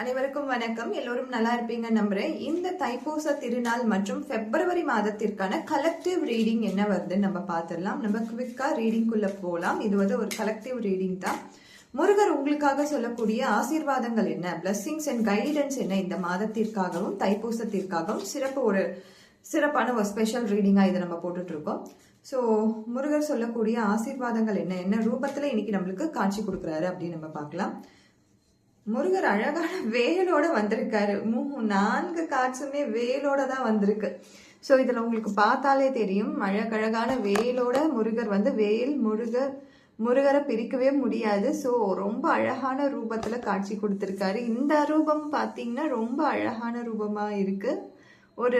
அனைவருக்கும் வணக்கம். எல்லோரும் நல்லா இருப்பீங்க நம்புறேன். இந்த தைப்பூச திருநாள் மற்றும் பிப்ரவரி மாதத்திற்கான கலெக்டிவ் ரீடிங் என்ன வருதுன்னு நம்ம பார்த்துடலாம் நம்ம குவிக்கா ரீடிங்குள்ள போகலாம் இது வந்து ஒரு கலெக்டிவ் ரீடிங் தான். முருகர் உங்களுக்காக சொல்லக்கூடிய ஆசீர்வாதங்கள் என்ன? பிளஸ்ஸிங்ஸ் அண்ட் கைடன்ஸ் என்ன இந்த மாதத்திற்காகவும் தைப்பூசத்திற்காகவும்? சிறப்பு ஒரு சிறப்பான ஒரு ஸ்பெஷல் ரீடிங்காக இதை நம்ம போட்டுட்ருக்கோம் ஸோ முருகர் சொல்லக்கூடிய ஆசீர்வாதங்கள் என்ன? என்ன ரூபத்தில் இன்னைக்கு நம்மளுக்கு காட்சி கொடுக்குறாரு அப்படின்னு நம்ம பார்க்கலாம். முருகர் அழகான வேலோட வந்திருக்காரு. மூ நான்கு காட்சுமே வேலோட தான் வந்திருக்கு. ஸோ இதில் உங்களுக்கு பார்த்தாலே தெரியும் அழகழகான வேலோட முருகர் வந்து வேல் முருகர் முருகரை பிரிக்கவே முடியாது. ஸோ ரொம்ப அழகான ரூபத்தில் காட்சி கொடுத்துருக்காரு. இந்த ரூபம் பார்த்தீங்கன்னா ரொம்ப அழகான ரூபமாக இருக்குது ஒரு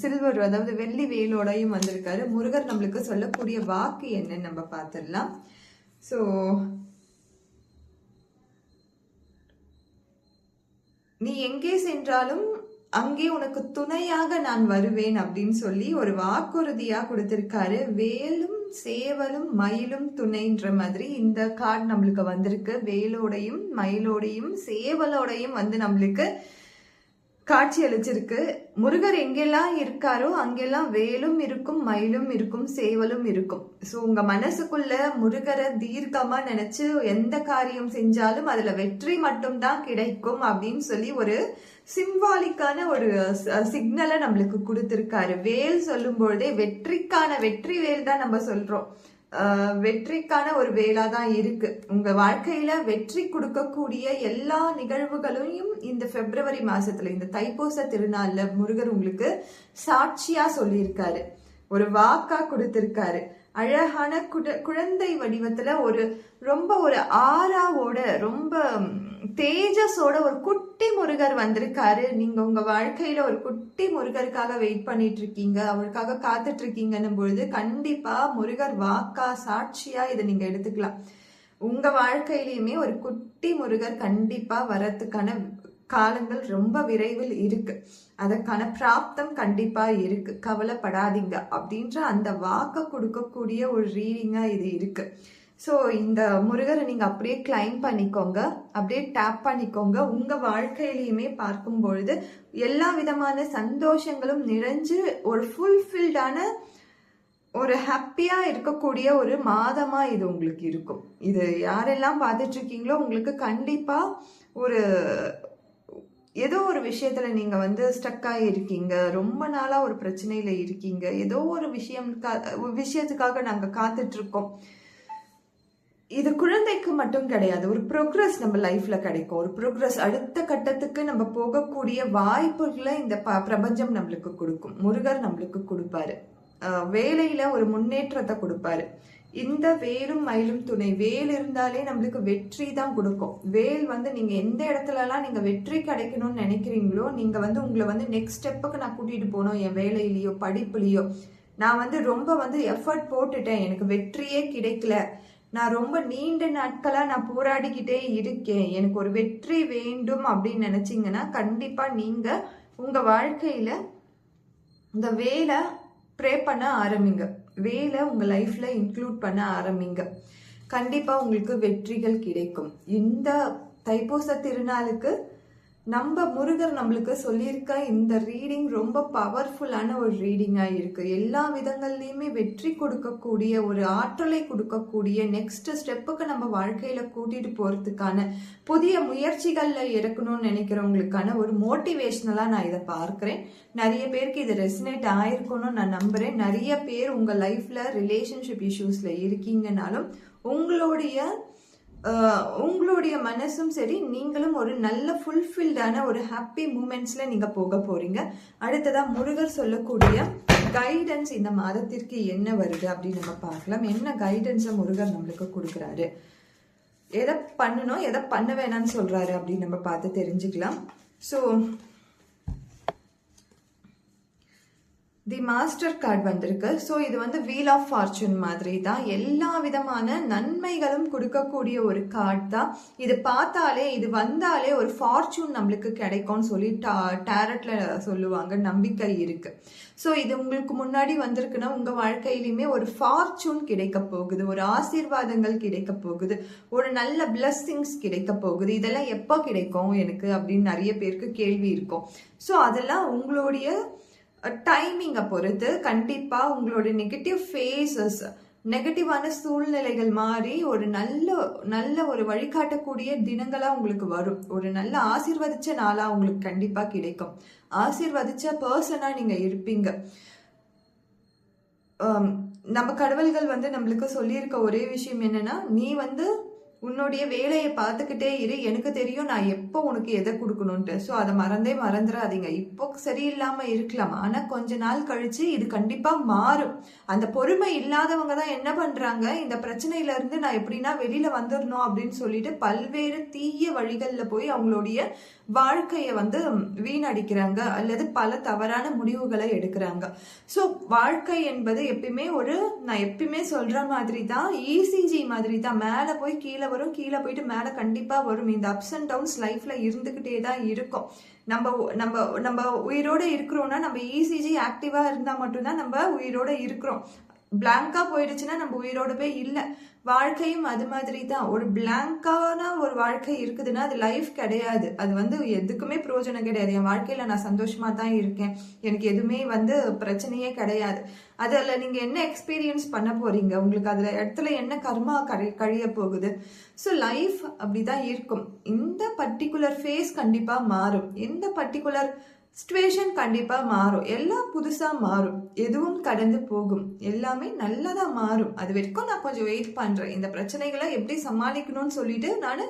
சில்வர் அதாவது வெள்ளி வேலோடையும் வந்திருக்காரு. முருகர் நம்மளுக்கு சொல்லக்கூடிய வாக்கு என்னன்னு நம்ம பார்த்துடலாம். ஸோ நீ எங்கே சென்றாலும் அங்கே உனக்கு துணையாக நான் வருவேன் அப்படின்னு சொல்லி ஒரு வாக்குறுதியா கொடுத்திருக்காரு. வேலும் சேவலும் மயிலும் துணைன்ற மாதிரி இந்த கார்டு நம்மளுக்கு வந்திருக்கு. வேலோடையும் மயிலோடையும் சேவலோடையும் வந்து நம்மளுக்கு காட்சி அளிச்சிருக்கு. முருகர் எங்கெல்லாம் இருக்காரோ அங்கெல்லாம் வேலும் இருக்கும் மயிலும் இருக்கும் சேவலும் இருக்கும். ஸோ உங்க மனசுக்குள்ள முருகரை தீர்க்கமா நினைச்சு எந்த காரியம் செஞ்சாலும் அதுல வெற்றி மட்டும்தான் கிடைக்கும் அப்படின்னு சொல்லி ஒரு சிம்பாலிக்கான ஒரு சிக்னலை நம்மளுக்கு கொடுத்துருக்காரு. வேல் சொல்லும் பொழுதே வெற்றிக்கான வெற்றி வேல் தான் நம்ம சொல்றோம். வெற்றிக்கான ஒரு வேலா தான் இருக்கு. உங்க வாழ்க்கையில வெற்றி கொடுக்கக்கூடிய எல்லா நிகழ்வுகளையும் இந்த பிப்ரவரி மாசத்துல இந்த தைப்பூச திருநாள்ல முருகர் உங்களுக்கு சாட்சியா சொல்லியிருக்காரு. ஒரு வாக்கா கொடுத்திருக்காரு. அழகான குட குழந்தை வடிவத்துல ஒரு ரொம்ப ஒரு ஆறாவோட ரொம்ப தேஜஸோட ஒரு குட்டி முருகர் வந்திருக்காரு. நீங்க உங்க வாழ்க்கையில ஒரு குட்டி முருகருக்காக வெயிட் பண்ணிட்டு இருக்கீங்க அவருக்காக காத்துட்டு இருக்கீங்கன்னும் பொழுது கண்டிப்பா முருகர் வாக்கா சாட்சியா இதை நீங்க எடுத்துக்கலாம். உங்க வாழ்க்கையிலயுமே ஒரு குட்டி முருகர் கண்டிப்பா வரத்துக்கான காலங்கள் ரொம்ப விரைவில் இருக்கு. அதற்கான பிராப்தம் கண்டிப்பா இருக்கு. கவலைப்படாதீங்க. அப்படின்ற அந்த வாக்க கொடுக்கக்கூடிய ஒரு ரீடிங்கா இது இருக்கு. ஸோ இந்த முருகரை நீங்கள் அப்படியே கிளைம் பண்ணிக்கோங்க. அப்படியே டேப் பண்ணிக்கோங்க. உங்கள் வாழ்க்கையிலையுமே பார்க்கும் பொழுது எல்லா விதமான சந்தோஷங்களும் நிறைஞ்சு ஒரு ஃபுல்ஃபில்டான ஒரு ஹாப்பியாக இருக்கக்கூடிய ஒரு மாதமாக இது உங்களுக்கு இருக்கும். இது யாரெல்லாம் பார்த்துட்ருக்கீங்களோ உங்களுக்கு கண்டிப்பாக ஒரு ஏதோ ஒரு விஷயத்தில் நீங்கள் வந்து ஸ்டக்காக இருக்கீங்க. ரொம்ப நாளாக ஒரு பிரச்சனையில் இருக்கீங்க. ஏதோ ஒரு விஷயம் விஷயத்துக்காக நாங்கள் காத்துட்டு இருக்கோம் இது குழந்தைக்கு மட்டும் கிடையாது. ஒரு ப்ரோக்ரஸ் நம்ம லைஃப்ல கிடைக்கும். ஒரு ப்ரோக்ரஸ் அடுத்த கட்டத்துக்கு நம்ம போகக்கூடிய வாய்ப்புகளை இந்த பிரபஞ்சம் நம்மளுக்கு கொடுக்கும். முருகர் நம்மளுக்கு கொடுப்பாரு. வேலையில ஒரு முன்னேற்றத்தை கொடுப்பாரு. இந்த வேலும் மயிலும் துணை. வேல் இருந்தாலே நம்மளுக்கு வெற்றி தான் கொடுக்கும். வேல் வந்து நீங்க எந்த இடத்துலலாம் நீங்க வெற்றி கிடைக்கணும்னு நினைக்கிறீங்களோ நீங்க வந்து உங்களை வந்து நெக்ஸ்ட் ஸ்டெப்புக்கு நான் கூட்டிட்டு போகணும். என் வேலையிலயோ படிப்புலயோ. நான் வந்து ரொம்ப வந்து எஃபர்ட் போட்டுட்டேன். எனக்கு வெற்றியே கிடைக்கல. நான் ரொம்ப நீண்ட நாட்களாக நான் போராடிக்கிட்டே இருக்கேன். எனக்கு ஒரு வெற்றி வேண்டும் அப்படின்னு நினச்சிங்கன்னா கண்டிப்பாக நீங்கள் உங்கள் வாழ்க்கையில் இந்த வேலை ப்ரே பண்ண ஆரம்பிங்க. வேலை உங்கள் லைஃப்பில் இன்க்ளூட் பண்ண ஆரம்பிங்க. கண்டிப்பாக உங்களுக்கு வெற்றிகள் கிடைக்கும். இந்த தைப்பூச திருநாளுக்கு நம்ம முருகர் நம்மளுக்கு சொல்லியிருக்க இந்த ரீடிங் ரொம்ப பவர்ஃபுல்லான ஒரு ரீடிங்காக இருக்கு. எல்லா விதங்கள்லையுமே வெற்றி கொடுக்கக்கூடிய ஒரு ஆற்றலை கொடுக்கக்கூடிய நெக்ஸ்ட் ஸ்டெப்புக்கு நம்ம வாழ்க்கையில கூட்டிட்டு போறதுக்கான புதிய முயற்சிகளில் இறக்கணும்னு நினைக்கிறவங்களுக்கான ஒரு மோட்டிவேஷ்னலாக நான் இதை பார்க்குறேன். நிறைய பேருக்கு இது ரெசினேட் ஆயிருக்கணும்னு நான் நம்புறேன். நிறைய பேர் உங்க லைஃப்ல ரிலேஷன்ஷிப் இஷ்யூஸ்ல இருக்கீங்கனாலும் உங்களுடைய உங்களுடைய மனசும் சரி நீங்களும் ஒரு நல்ல ஃபுல்ஃபில்டான ஒரு ஹாப்பி மூமெண்ட்ஸில் நீங்கள் போக போகிறீங்க அடுத்ததாக முருகர் சொல்லக்கூடிய கைடன்ஸ் இந்த மாதத்திற்கு என்ன வருது அப்படின்னு நம்ம பார்க்கலாம். என்ன கைடன்ஸை முருகர் நம்மளுக்கு கொடுக்குறாரு? எதை பண்ணணும் எதை பண்ண வேணாம்னு சொல்கிறாரு அப்படின்னு நம்ம பார்த்து தெரிஞ்சுக்கலாம். ஸோ தி மாஸ்டர் கார்டு வந்திருக்கு. ஸோ இது வந்து வீல் ஆஃப் ஃபார்ச்சூன் மாதிரி தான் எல்லா விதமான நன்மைகளும் கொடுக்கக்கூடிய ஒரு கார்டு தான். இது பார்த்தாலே இது வந்தாலே ஒரு ஃபார்ச்சூன் நம்மளுக்கு கிடைக்கும்னு சொல்லி டா டேரட்ல சொல்லுவாங்க. நம்பிக்கை இருக்கு. ஸோ இது உங்களுக்கு முன்னாடி வந்திருக்குன்னா உங்கள் வாழ்க்கையிலுமே ஒரு ஃபார்ச்சூன் கிடைக்க போகுது. ஒரு ஆசீர்வாதங்கள் கிடைக்க போகுது. ஒரு நல்ல பிளஸ்ஸிங்ஸ் கிடைக்க போகுது. இதெல்லாம் எப்போ கிடைக்கும் எனக்கு அப்படின்னு நிறைய பேருக்கு கேள்வி இருக்கும். ஸோ அதெல்லாம் உங்களுடைய டைமிங்கை பொறுத்து கண்டிப்பாக உங்களோட நெகட்டிவ் ஃபேஸஸ் நெகட்டிவான சூழ்நிலைகள் மாறி ஒரு நல்ல நல்ல ஒரு வழிகாட்டக்கூடிய தினங்களாக உங்களுக்கு வரும். ஒரு நல்ல ஆசிர்வதிச்ச நாளாக உங்களுக்கு கண்டிப்பாக கிடைக்கும். ஆசிர்வதிச்ச பர்சனாக நீங்கள் இருப்பீங்க. நம்ம கடவுள்கள் வந்து நம்மளுக்கு சொல்லியிருக்க ஒரே விஷயம் என்னன்னா நீ வந்து உன்னுடைய வேலையை பார்த்துக்கிட்டே இரு. எனக்கு தெரியும் நான் எப்போ உனக்கு எதை கொடுக்கணுன்ட்டு ஸோ அதை மறந்தே மறந்துடாதீங்க இப்போ சரியில்லாமல் இருக்கலாம். ஆனால் கொஞ்ச நாள் கழித்து இது கண்டிப்பாக மாறும். அந்த பொறுமை இல்லாதவங்க தான் என்ன பண்ணுறாங்க இந்த பிரச்சனையில இருந்து நான் எப்படின்னா வெளியில் வந்துடணும் அப்படின்னு சொல்லிட்டு பல்வேறு தீய வழிகளில் போய் அவங்களுடைய வாழ்க்கையை வந்து வீணடிக்கிறாங்க அல்லது பல தவறான முடிவுகளை எடுக்கிறாங்க. ஸோ வாழ்க்கை என்பது எப்பயுமே ஒரு நான் எப்பயுமே சொல்கிற மாதிரி தான் இசிஜி மாதிரி தான் மேலே போய் கீழே வரும் கீழே போயிட்டு மேலே கண்டிப்பாக வரும். இந்த அப்ஸ் அண்ட் டவுன்ஸ் லைஃப்பில் இருந்துக்கிட்டே தான் இருக்கும். நம்ம நம்ம நம்ம உயிரோட இருக்கிறோன்னா நம்ம இசிஜி ஆக்டிவாக இருந்தால் மட்டும்தான் நம்ம உயிரோட இருக்கிறோம். பிளாங்கா போயிடுச்சுன்னா நம்ம உயிரோடவே இல்லை. வாழ்க்கையும் அது மாதிரி தான் ஒரு பிளாங்கான ஒரு வாழ்க்கை இருக்குதுன்னா அது லைஃப் கிடையாது. அது வந்து எதுக்குமே பிரயோஜனம் கிடையாது. என் வாழ்க்கையில நான் சந்தோஷமா தான் இருக்கேன். எனக்கு எதுவுமே வந்து பிரச்சனையே கிடையாது. அதில் நீங்கள் என்ன எக்ஸ்பீரியன்ஸ் பண்ண போறீங்க? உங்களுக்கு அதில் இடத்துல என்ன கர்மா கழி கழிய போகுது? ஸோ லைஃப் அப்படிதான் இருக்கும். இந்த பர்டிகுலர் ஃபேஸ் கண்டிப்பாக மாறும். இந்த பர்டிகுலர் சுச்சுவேஷன் கண்டிப்பாக மாறும். எல்லாம் புதுசாக மாறும். எதுவும் கடந்து போகும். எல்லாமே நல்லதாக மாறும். அது வரைக்கும் நான் கொஞ்சம் வெயிட் பண்ணுறேன் இந்த பிரச்சனைகளை எப்படி சமாளிக்கணும்னு சொல்லிட்டு நான்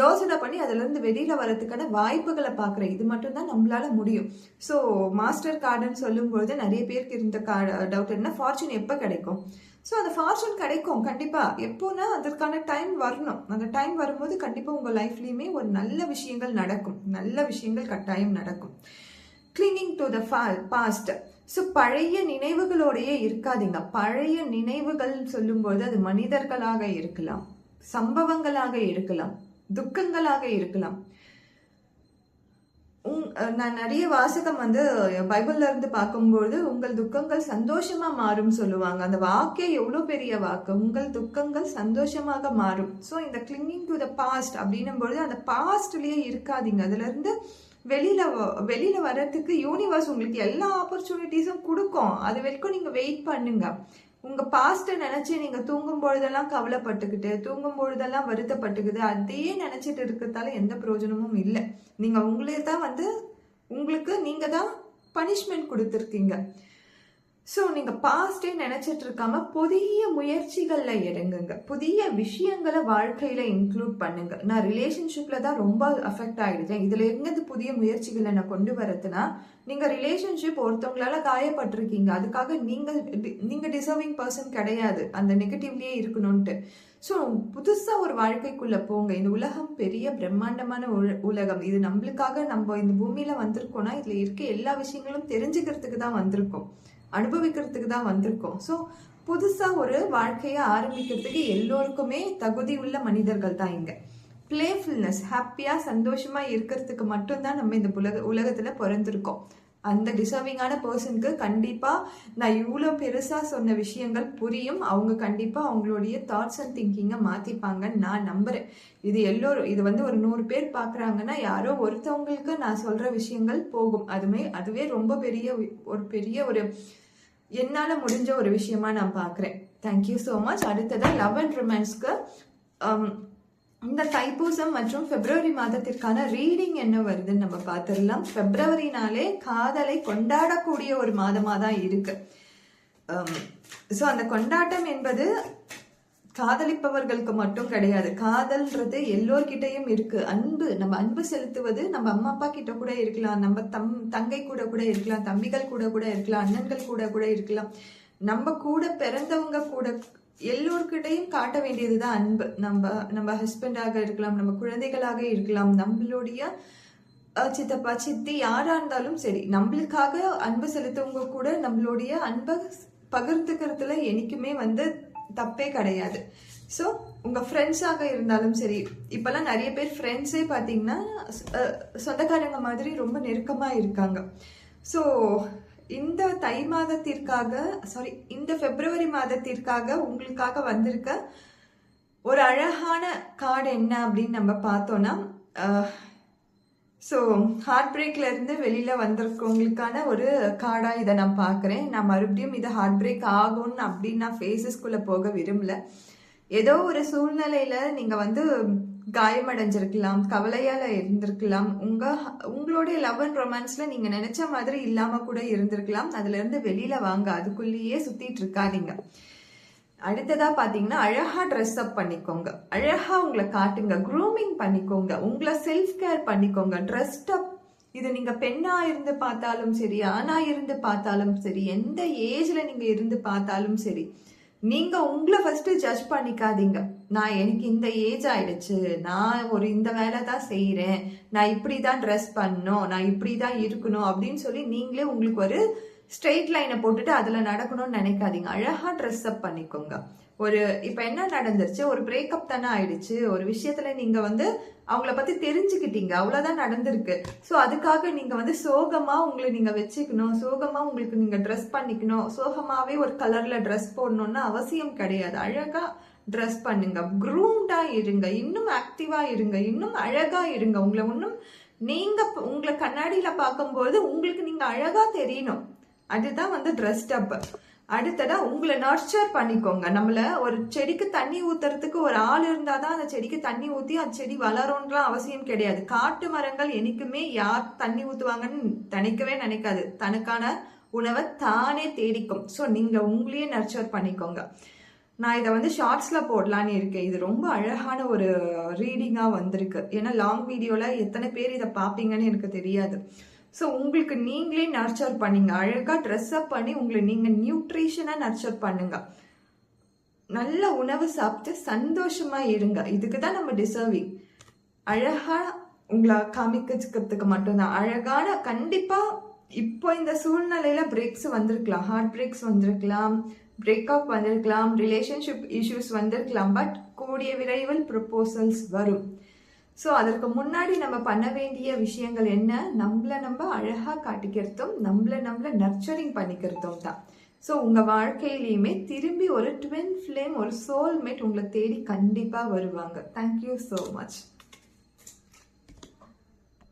யோசனை பண்ணி அதுலேருந்து வெளியில் வரதுக்கான வாய்ப்புகளை பார்க்குறேன். இது மட்டும்தான் நம்மளால முடியும். ஸோ மாஸ்டர் கார்டுன்னு சொல்லும்போது நிறைய பேருக்கு இருந்த கா டவுட் என்ன? ஃபார்ச்சூன் எப்போ கிடைக்கும்? ஸோ அந்த ஃபார்ச்சூன் கிடைக்கும். கண்டிப்பாக எப்போனா அதற்கான டைம் வரணும். அந்த டைம் வரும்போது கண்டிப்பாக உங்கள் லைஃப்லேயுமே ஒரு நல்ல விஷயங்கள் நடக்கும். நல்ல விஷயங்கள் கட்டாயம் நடக்கும். Clinging to the past so பழைய நினைவுகளோடையே இருக்காதீங்க. பழைய நினைவுகள் சொல்லும்போது அது மனிதர்களாக இருக்கலாம். சம்பவங்களாக இருக்கலாம். துக்கங்களாக இருக்கலாம். உங் நான் நிறைய வாசகம் வந்து பைபிள்ல இருந்து பார்க்கும்போது உங்கள் துக்கங்கள் சந்தோஷமா மாறும் சொல்லுவாங்க. அந்த வாக்கே எவ்வளோ பெரிய வாக்கு. உங்கள் துக்கங்கள் சந்தோஷமாக மாறும். ஸோ இந்த கிளிங்கிங் டு த பாஸ்ட் அப்படின்னும் பொழுது அந்த பாஸ்ட்லயே இருக்காதீங்க. அதுல இருந்து வெளியில் வ- வர்றதுக்கு யூனிவர்ஸ் உங்களுக்கு எல்லா ஆப்பர்ச்சுனிட்டிஸும் கொடுக்கும். அது வரைக்கும் நீங்கள் வெயிட் பண்ணுங்க. உங்கள் பாஸ்ட்டை நினச்சி நீங்கள் தூங்கும் பொழுதெல்லாம் கவலைப்பட்டுக்கிட்டு தூங்கும் பொழுதெல்லாம் வருத்தப்பட்டுக்குது அதையே நினச்சிட்டு இருக்கிறதால எந்த பிரயோஜனமும் இல்லை. நீங்கள் உங்களே தான் வந்து உங்களுக்கு நீங்கள் தான் பனிஷ்மெண்ட் கொடுத்துருக்கீங்க. ஸோ நீங்கள் பாஸ்டே நினச்சிட்டு இருக்காம புதிய முயற்சிகளில் இறங்குங்க. புதிய விஷயங்களை வாழ்க்கையில் இன்க்ளூட் பண்ணுங்க. நான் ரிலேஷன்ஷிப்பில் தான் ரொம்ப அஃபெக்ட் ஆகிடுச்சேன் இதில் எங்கேருந்து புதிய முயற்சிகளை நான் கொண்டு வரதுன்னா நீங்கள் ரிலேஷன்ஷிப் ஒருத்தவங்களால காயப்பட்டிருக்கீங்க. அதுக்காக நீங்கள் நீங்கள் டிசர்விங் பர்சன் கிடையாது. அந்த நெகட்டிவ்லேயே இருக்கணும்ன்ட்டு. ஸோ புதுசாக ஒரு வாழ்க்கைக்குள்ளே போங்க. இந்த உலகம் பெரிய பிரம்மாண்டமான உலகம். இது நம்மளுக்காக நம்ம இந்த பூமியில் வந்திருக்கோம்னா இதில் இருக்க எல்லா விஷயங்களும் தெரிஞ்சுக்கிறதுக்கு தான் வந்திருக்கோம். அனுபவிக்கிறதுக்கு தான் வந்திருக்கோம். ஸோ புதுசாக ஒரு வாழ்க்கையை ஆரம்பிக்கிறதுக்கு எல்லோருக்குமே தகுதி உள்ள மனிதர்கள் தான் இங்கே. பிளேஃபுல்னஸ் ஹாப்பியாக சந்தோஷமாக இருக்கிறதுக்கு மட்டும்தான் நம்ம இந்த உலக உலகத்தில் பிறந்திருக்கோம். அந்த டிசர்விங்கான பர்சனுக்கு கண்டிப்பாக நான் இவ்வளோ பெருசாக சொன்ன விஷயங்கள் புரியும். அவங்க கண்டிப்பாக அவங்களுடைய தாட்ஸ் அண்ட் திங்கிங்கை மாற்றிப்பாங்கன்னு நான் நம்புகிறேன் இது எல்லோரும் இது வந்து ஒரு நூறு பேர் பார்க்குறாங்கன்னா யாரோ ஒருத்தவங்களுக்கு நான் சொல்கிற விஷயங்கள் போகும். அதுமே அதுவே ரொம்ப பெரிய ஒரு பெரிய ஒரு என்னால் முடிஞ்ச ஒரு விஷயமா நான் பார்க்குறேன் தேங்க்யூ ஸோ மச் அடுத்ததாக லவ் அண்ட் ரொமான்ஸ்க்கு um, இந்த தைப்பூசம் மற்றும் பிப்ரவரி மாதத்திற்கான ரீடிங் என்ன வருதுன்னு நம்ம பார்த்துடலாம். பிப்ரவரினாலே காதலை கொண்டாடக்கூடிய ஒரு மாதமாக தான் இருக்கு um, ஸோ அந்த கொண்டாட்டம் என்பது காதலிப்பவர்களுக்கு மட்டும் கிடையாது. காதல்ன்றது எல்லோர்கிட்டையும் இருக்கு. அன்பு நம்ம அன்பு செலுத்துவது நம்ம அம்மா அப்பா கிட்ட கூட இருக்கலாம். நம்ம தம் தங்கை கூட கூட இருக்கலாம். தம்பிகள் கூட கூட இருக்கலாம். அண்ணன்கள் கூட கூட இருக்கலாம். நம்ம கூட பிறந்தவங்க கூட எல்லோருக்கிட்டையும் காட்ட வேண்டியதுதான் அன்பு. நம்ம நம்ம ஹஸ்பண்டாக இருக்கலாம். நம்ம குழந்தைகளாக இருக்கலாம். நம்மளுடைய சித்தப்பா சித்தி யாரா இருந்தாலும் சரி நம்மளுக்காக அன்பு செலுத்தவங்க கூட நம்மளுடைய அன்பை பகிர்ந்துக்கிறதுல என்னைக்குமே வந்து தப்பே கிடையாது. ஸோ உங்கள் ஃப்ரெண்ட்ஸாக இருந்தாலும் சரி இப்போல்லாம் நிறைய பேர் ஃப்ரெண்ட்ஸே பார்த்தீங்கன்னா சொந்தக்காரங்க மாதிரி ரொம்ப நெருக்கமாக இருக்காங்க. ஸோ இந்த தை மாதத்திற்காக சாரி இந்த பிப்ரவரி மாதத்திற்காக உங்களுக்காக வந்திருக்க ஒரு அழகான கார்டு என்ன அப்படின்னு நம்ம பார்த்தோன்னா ஸோ ஹார்ட் பிரேக்லேருந்து வெளியில் வந்திருக்கவங்களுக்கான ஒரு கார்டாக இதை நான் பார்க்குறேன். நான் மறுபடியும் இது ஹார்ட் பிரேக் ஆகும்னு அப்படின்னு நான் ஃபேஸஸ்குள்ள போக விரும்பல. ஏதோ ஒரு சூழ்நிலையில் நீங்கள் வந்து காயமடைஞ்சிருக்கலாம் கவலையால் இருந்திருக்கலாம். உங்கள் உங்களுடைய லவ் அண்ட் ரொமான்ஸில் நீங்கள் நினச்ச மாதிரி இல்லாமல் கூட இருந்திருக்கலாம். அதுலேருந்து வெளியில் வாங்க. அதுக்குள்ளேயே சுற்றிட்டு இருக்காதீங்க. அடுத்ததா பார்த்தீங்கன்னா அழகா ட்ரெஸ் அப் பண்ணிக்கோங்க. அழகா உங்களை காட்டுங்க. க்ரூமிங் பண்ணிக்கோங்க. உங்களை செல்ஃப் கேர் பண்ணிக்கோங்க. ட்ரெஸ்ட் அப் இது நீங்க பெண்ணா இருந்து பார்த்தாலும் சரி ஆணா இருந்து பார்த்தாலும் சரி எந்த ஏஜ்ல நீங்க இருந்து பார்த்தாலும் சரி நீங்க உங்களை ஃபர்ஸ்ட் ஜட்ஜ் பண்ணிக்காதீங்க. நான் எனக்கு இந்த ஏஜ் ஆயிடுச்சு. நான் ஒரு இந்த வேலை தான் செய்கிறேன் நான் இப்படி தான் ட்ரெஸ் பண்ணணும். நான் இப்படி தான் இருக்கணும் அப்படின்னு சொல்லி நீங்களே உங்களுக்கு ஒரு ஸ்ட்ரெயிட் லைனை போட்டுட்டு அதில் நடக்கணும்னு நினைக்காதீங்க. அழகாக ட்ரெஸ் அப் பண்ணிக்கோங்க. ஒரு இப்போ என்ன நடந்துருச்சு? ஒரு பிரேக்கப் தானே ஆயிடுச்சு. ஒரு விஷயத்தில் நீங்கள் வந்து அவங்கள பற்றி தெரிஞ்சுக்கிட்டீங்க. அவ்வளோதான் நடந்திருக்கு. ஸோ அதுக்காக நீங்கள் வந்து சோகமாக உங்களை நீங்கள் வச்சுக்கணும். சோகமாக உங்களுக்கு நீங்கள் ட்ரெஸ் பண்ணிக்கணும். சோகமாகவே ஒரு கலரில் ட்ரெஸ் போடணும்னு அவசியம் கிடையாது. அழகாக ட்ரெஸ் பண்ணுங்க. க்ரூம்டா இருங்க. இன்னும் ஆக்டிவாக இருங்க. இன்னும் அழகாக இருங்க. உங்களை இன்னும் நீங்கள் உங்களை கண்ணாடியில் பார்க்கும்போது உங்களுக்கு நீங்கள் அழகாக தெரியணும். அதுதான் வந்து ட்ரெஸ்ட் அப் அடுத்ததா உங்களை நர்ச்சர் பண்ணிக்கோங்க. நம்மள ஒரு செடிக்கு தண்ணி ஊத்துறதுக்கு ஒரு ஆள் இருந்தாதான் அந்த செடிக்கு தண்ணி ஊத்தி அந்த செடி வளரும்லாம் அவசியம் கிடையாது. காட்டு மரங்கள் என்னைக்குமே யார் தண்ணி ஊத்துவாங்கன்னு நினைக்கவே நினைக்காது. தனக்கான உணவை தானே தேடிக்கும். ஸோ நீங்க உங்களையே நர்ச்சர் பண்ணிக்கோங்க. நான் இதை வந்து ஷார்ட்ஸில் போடலான்னு இருக்கேன். இது ரொம்ப அழகான ஒரு ரீடிங்காக வந்திருக்கு. ஏன்னா லாங் வீடியோவில் எத்தனை பேர் இதை பார்ப்பீங்கன்னு எனக்கு தெரியாது. ஸோ உங்களுக்கு நீங்களே நர்ச்சர் பண்ணீங்க. அழகாக ட்ரெஸ் அப் பண்ணி உங்களை நீங்கள் நியூட்ரிஷனாக நர்ச்சர் பண்ணுங்க. நல்ல உணவு சாப்பிட்டு சந்தோஷமாக இருங்க. இதுக்கு தான் நம்ம டிசர்விங் அழகாக உங்களை காமிக்கிறதுக்கு மட்டும்தான். அழகான கண்டிப்பாக இப்போ இந்த சூழ்நிலையில் பிரேக்ஸ் வந்திருக்கலாம். ஹார்ட் பிரேக்ஸ் வந்திருக்கலாம். பிரேக்கப் வந்திருக்கலாம். ரிலேஷன்ஷிப் இஷ்யூஸ் வந்திருக்கலாம். பட் கூடிய விரைவில் ப்ரொபோசல்ஸ் வரும். ஸோ அதற்கு முன்னாடி நம்ம பண்ண வேண்டிய விஷயங்கள் என்ன? நம்மள நம்ம அழகாக காட்டிக்கிறதும் நம்மள நம்மள நர்ச்சரிங் பண்ணிக்கிறதும் தான். ஸோ உங்கள் வாழ்க்கையிலையுமே திரும்பி ஒரு ட்வின் ஃப்ளேம் ஒரு சோல்மேட் உங்களை தேடி கண்டிப்பாக வருவாங்க. Thank you so much